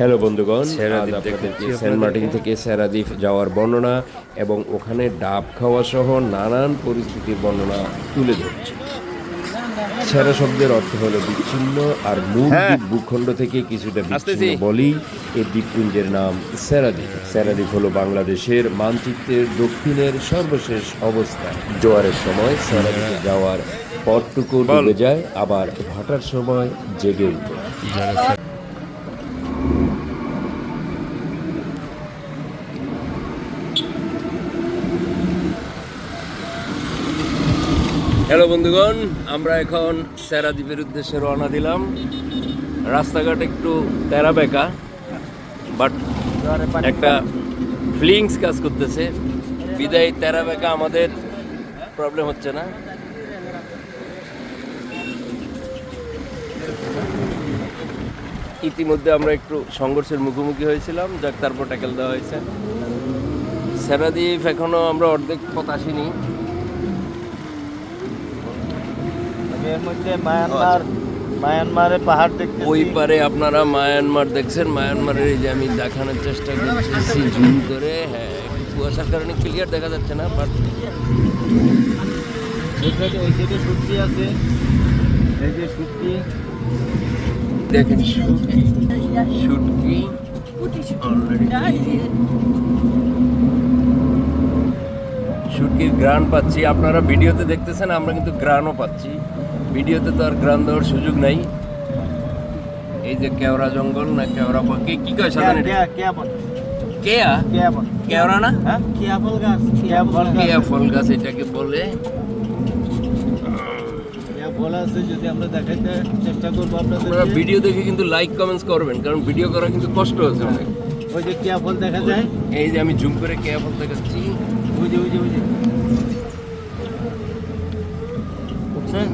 Hello বন্ধুগণ। আজ আপনাদেরকে সেন্ট মার্টিন থেকে সেরাদ্বীপ যাওয়ার বর্ণনা এবং ওখানে ডাব খাওয়া সহ নানান পরিস্থিতির বর্ণনা তুলে ধরছে। ছেড়া শব্দের অর্থ হলো বিচ্ছিন্ন আর মূল হ্যাঁ। দ্বীপ ভূখণ্ড থেকে কিছুটা বিচ্ছিন্ন। বলেই এই দ্বীপপুঞ্জের নাম সেরাদ্বীপ সেরাদ্বীপ হলো বাংলাদেশের মানচিত্রের দক্ষিণের সর্বশেষ অবস্থা জোয়ারের সময় সেরাদ্বীপে যাওয়ার পথটুকু ডুবে যায় আবার ভাটার সময় জেগে উঠে। হ্যালো বন্ধুগণ। আমরা এখন সেরাদ্বীপের উদ্দেশ্যে রওনা দিলাম। রাস্তাঘাট একটু তেরা বেঁকা বাট একটা ফিলিংস কাজ করতেছে। বিদায় তেরা বেঁকা আমাদের প্রবলেম হচ্ছে না। ইতিমধ্যে আমরা একটু সংঘর্ষের মুখোমুখি হয়েছিলাম। যাক, তারপর ট্যাকেল দেওয়া হয়েছে। সেরাদ্বীপ এখনও আমরা অর্ধেক পথ আসিনি আমি এর মধ্যে মায়ানমার মায়ানমারে পাহাড় দেখতে ওই পারে আপনারা মায়ানমার দেখছেন মায়ানমারের এই যে আমি দেখানোর চেষ্টা করতেছি জুম করে হ্যাঁ কুয়াশার কারণে ক্লিয়ার দেখা যাচ্ছে না বাট ওই সাইডে ওই আছে এই যে সূর্যি দেখেন শুটকি শুটকি শুটকির গ্রান পাচ্ছি। আপনারা ভিডিওতে দেখতেছেন আমরা কিন্তু গ্রানও পাচ্ছি। ভিডিওতে তো আর গ্রাম দেওয়ার সুযোগ নাই। এই যে কেওড়া জঙ্গল না কেওড়া কি কি কয় সাধারণ কেয়া কেয়া? কেয়া কেয়া কেওড়া না? হ্যাঁ কেয়া ফল গাছ কেয়া ফল গাছ। এটাকে বলে। ভিডিও দেখে কিন্তু লাইক কমেন্টস করবেন কারণ ভিডিও করা কিন্তু কষ্ট অনেক। ওই যে কেয়া ফল দেখা যায়। এই যে আমি জুম করে কেয়া ফল দেখাচ্ছি। ওই যে ওই বুঝছেন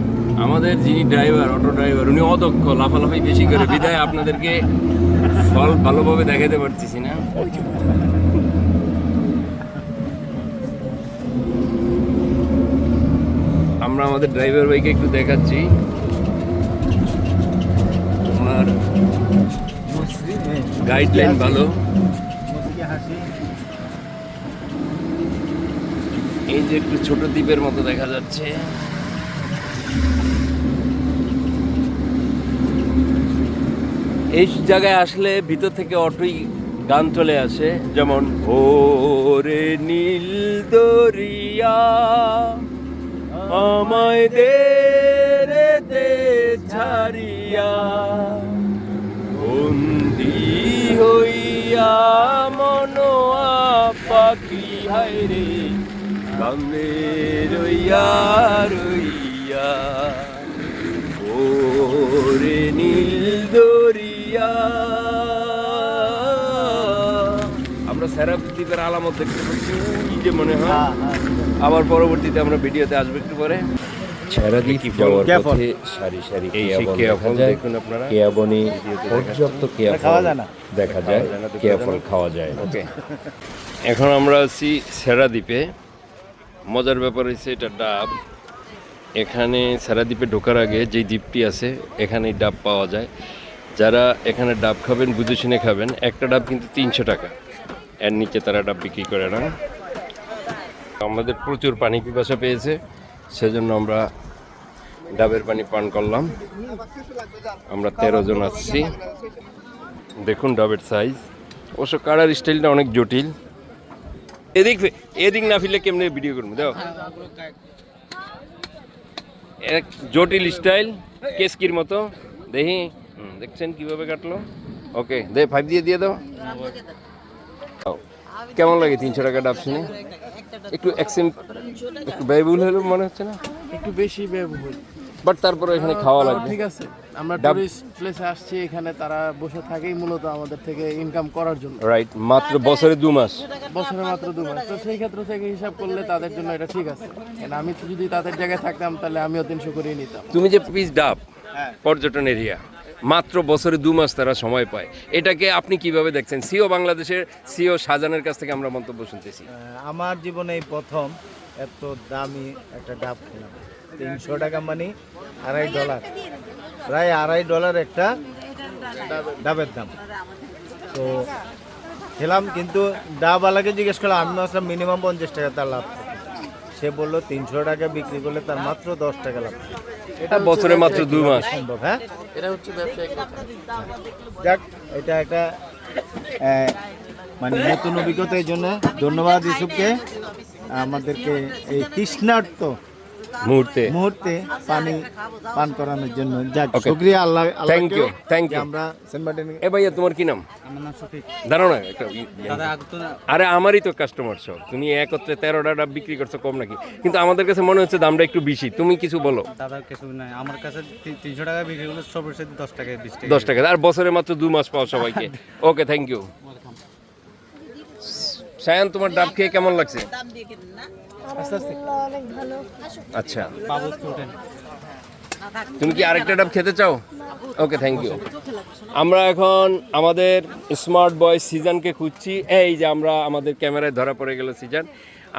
আমাদের যিনি ড্রাইভার, অটো ড্রাইভার, উনি অদক্ষ, লাফালাফি বেশি করে। বিদায় আপনাদেরকে ফল ভালোভাবে দেখাতে পারতেছি না। আমরা আমাদের ড্রাইভার ভাইকে একটু দেখাচ্ছি। ওনার গাইডলাইন ভালো। এই যে একটু ছোট দ্বীপের মতো দেখা যাচ্ছে। এই জায়গায় আসলে ভিতর থেকে অটোই গান চলে আসে, যেমন, ওরে নীল দরিয়া, আমায় দে রে দে ছাড়িয়া, বন্দি হইয়া মনোয়া পাখি হায় রে কান্দে রইয়া রইয়া ওরে নীল দরিয়া। আমরা স্যারাপ দ্বীপের আলামত দেখতে পাচ্ছি। কি যে মনে হয়। হ্যাঁ হ্যাঁ আবার পরবর্তীতে আমরা ভিডিওতে আসব একটু পরে। ছেড়াদ্বীপ যাওয়ার পথে সারি। দেখুন আপনারা। পর্যাপ্ত? দেখা যায়। খাওয়া ফল যায় খাওয়া যায়। ওকে। এখন আমরা আছি সেরাদ্বীপে মজার ব্যাপার হচ্ছে এটা ডাব। এখানে সেরাদ্বীপে ঢোকার আগে যে দ্বীপটি আছে এখানে ডাব পাওয়া যায়। যারা এখানে ডাব খাবেন বুঝে শুনে খাবেন, একটা ডাব কিন্তু তিনশো টাকা। এর নিচে তারা ডাব বিক্রি করে না। আমাদের প্রচুর পানি পিপাসা পেয়েছে, সেজন্য আমরা ডাবের পানি পান করলাম। আমরা তেরো জন আসছি। দেখুন ডাবের সাইজ অবশ্য কাড়ার স্টাইলটা অনেক জটিল। এদিক এদিক না ফিরলে কেমনে ভিডিও করব? দাও। এক জটিল স্টাইল, কেসকির মতো। দেখি দেখছেন কীভাবে কাটলো? ওকে দে ফাইভ দিয়ে দিয়ে দাও। কেমন লাগে তিনশো টাকা ডাব শুনে একটু একটু ব্যয়বহুল হলো মনে হচ্ছে না? একটু বেশি ব্যয়বহুল। বাট তারপরে এখানে খাওয়া লাগবে। ঠিক আছে আমরা টুরিস্ট প্লেসে আসছি এখানে তারা বসে থাকেই মূলত আমাদের থেকে ইনকাম করার জন্য। রাইট মাত্র বছরে দু মাস। বছরে মাত্র দু মাস। তো সেই ক্ষেত্র থেকে হিসাব করলে তাদের জন্য এটা ঠিক আছে। আমি তো যদি তাদের জায়গায় থাকতাম তাহলে আমিও তিনশো করেই নিতাম। তুমি যে পিস ডাব পর্যটন এরিয়া মাত্র বছরে দু মাস তারা সময় পায়। এটাকে আপনি কীভাবে দেখছেন? সিও বাংলাদেশের সিও শাহজাহানের কাছ থেকে আমরা মন্তব্য শুনতেছি। আমার জীবনে এই প্রথম এত দামি একটা ডাব খেলাম। তিনশো টাকা মানে আড়াই ডলার প্রায় আড়াই ডলার একটা ডাবের দাম। তো খেলাম কিন্তু ডাবওয়ালাকে জিজ্ঞেস করলাম আমি আসলাম মিনিমাম পঞ্চাশ টাকা তার লাভ সে বলল তিনশো টাকা বিক্রি করলে তার মাত্র দশ টাকা লাভ এটা বছরে মাত্র দুই মাস। সম্ভব হ্যাঁ? এটা হচ্ছে ব্যবসায়িক যাক এটা একটা মানে নতুন অভিজ্ঞতা এই জন্য ধন্যবাদ ইসুফকে আমাদেরকে এই তৃষ্ণার্ত মুহূর্তে। মুহূর্তে পানি পান করানোর জন্য যাক. শুক্রিয়া Allah Thank you, thank you. আমরা সেন্ট মার্টিন এ ভাইয়া তোমার কি নাম? দাঁড়াও না একটা ই- আরে আমারই তো কাস্টমার সব। তুমি একত্রে তেরোটা ডাব বিক্রি করছ কম নাকি? কিন্তু আমাদের কাছে মনে হচ্ছে দামটা একটু বেশি। তুমি কিছু বলো। দাদার কিছু নাই। আমার কাছে তিনশো টাকা বিক্রি করলে সর্বশেষ দশ টাকা বিশ টাকা। দশ টাকা। আর বছরে মাত্র দু মাস পাও সবাইকে। ওকে থ্যাংক ইউ সায়ান তোমার ডাব খেয়ে কেমন লাগছে? আচ্ছা। তুমি কি আরেকটা ডাব খেতে চাও? ওকে থ্যাংক ইউ আমরা এখন আমাদের স্মার্ট বয় সিজনকে খুঁজছি। এই যে আমরা আমাদের ক্যামেরায় ধরা পড়ে গেল সিজন।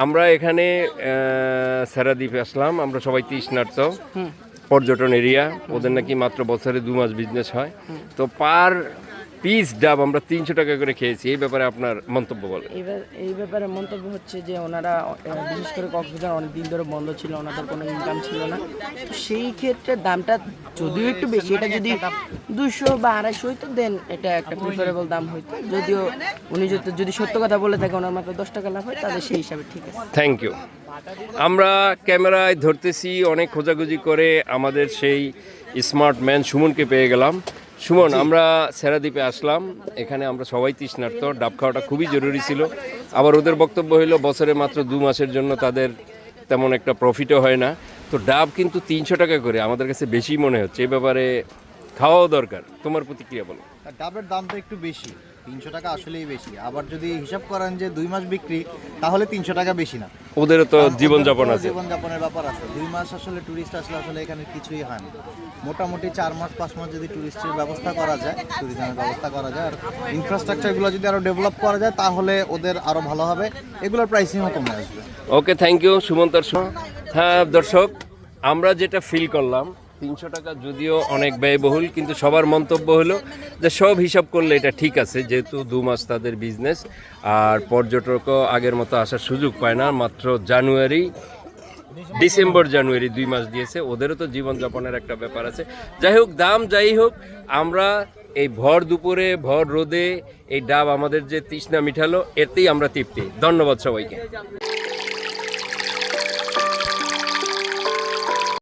আমরা এখানে স্যারাদ্বীপে আসলাম। আমরা সবাই তৃষ্ণার্ত। পর্যটন এরিয়া। ওদের নাকি মাত্র বছরে দু মাস বিজনেস হয়। তো পার পিস ডাব আমরা তিনশো টাকা করে খেয়েছি। এই ব্যাপারে আপনার মন্তব্য বলেন। এই ব্যাপারে মন্তব্য হচ্ছে যে ওনারা বিশেষ করে কক্সবাজার অনেক দিন ধরে বন্ধ ছিল ওনাদের কোনো ইনকাম ছিল না। তো সেই ক্ষেত্রে দামটা যদিও একটু বেশি এটা যদি দুশো বা আড়াইশো হইতো দেন এটা একটা প্রিফারেবল দাম হইতো। যদিও উনি যদি সত্য কথা বলে থাকে ওনার মাত্র দশ টাকা লাভ হয় তাহলে সেই হিসাবে ঠিক আছে। থ্যাংক ইউ আমরা ক্যামেরায় ধরতেছি অনেক খোঁজাখুঁজি করে আমাদের সেই স্মার্ট ম্যান সুমনকে পেয়ে গেলাম। সুমন আমরা সেরাদ্বীপে আসলাম। এখানে আমরা সবাই তৃষ্ণার্থ ডাব খাওয়াটা খুবই জরুরি ছিল। আবার ওদের বক্তব্য হলো বছরে মাত্র দু মাসের জন্য তাদের তেমন একটা প্রফিটও হয় না। তো ডাব কিন্তু তিনশো টাকা করে। আমাদের কাছে বেশি মনে হচ্ছে। এ ব্যাপারে খাওয়াও দরকার। তোমার প্রতিক্রিয়া বলো। ডাবের দামটা একটু বেশি তিনশো টাকা আসলেই বেশি। আবার যদি হিসাব করেন যে দুই মাস বিক্রি তাহলে তিনশো টাকা বেশি না। ওদেরও তো জীবনযাপন আছে। জীবনযাপনের ব্যাপার আছে। দুই মাস আসলে টুরিস্ট আসলে আসলে এখানে কিছুই হয় না। মোটামুটি চার মাস পাঁচ মাস যদি টুরিস্টের ব্যবস্থা করা যায় ট্যুরিজমের ব্যবস্থা করা যায় আর ইনফ্রাস্ট্রাকচারগুলো যদি আরও ডেভেলপ করা যায় তাহলে ওদের আরও ভালো হবে। এগুলোর প্রাইসিংও কমে আসবে। ওকে থ্যাংক ইউ সুমন দর্শক হ্যাঁ দর্শক আমরা যেটা ফিল করলাম তিনশো টাকা যদিও অনেক ব্যয়বহুল, কিন্তু সবার মন্তব্য হলো যে সব হিসাব করলে এটা ঠিক আছে, যেহেতু দু মাস তাদের বিজনেস আর পর্যটকও আগের মতো আসার সুযোগ পায় না, মাত্র জানুয়ারি, ডিসেম্বর জানুয়ারি দুই মাস দিয়েছে। ওদেরও তো জীবনযাপনের একটা ব্যাপার আছে। যাই হোক, দাম যাই হোক, আমরা এই ভর দুপুরে, ভর রোদে, এই ডাব আমাদের যে তৃষ্ণা মিঠালো, এতেই আমরা তৃপ্তি। ধন্যবাদ সবাইকে।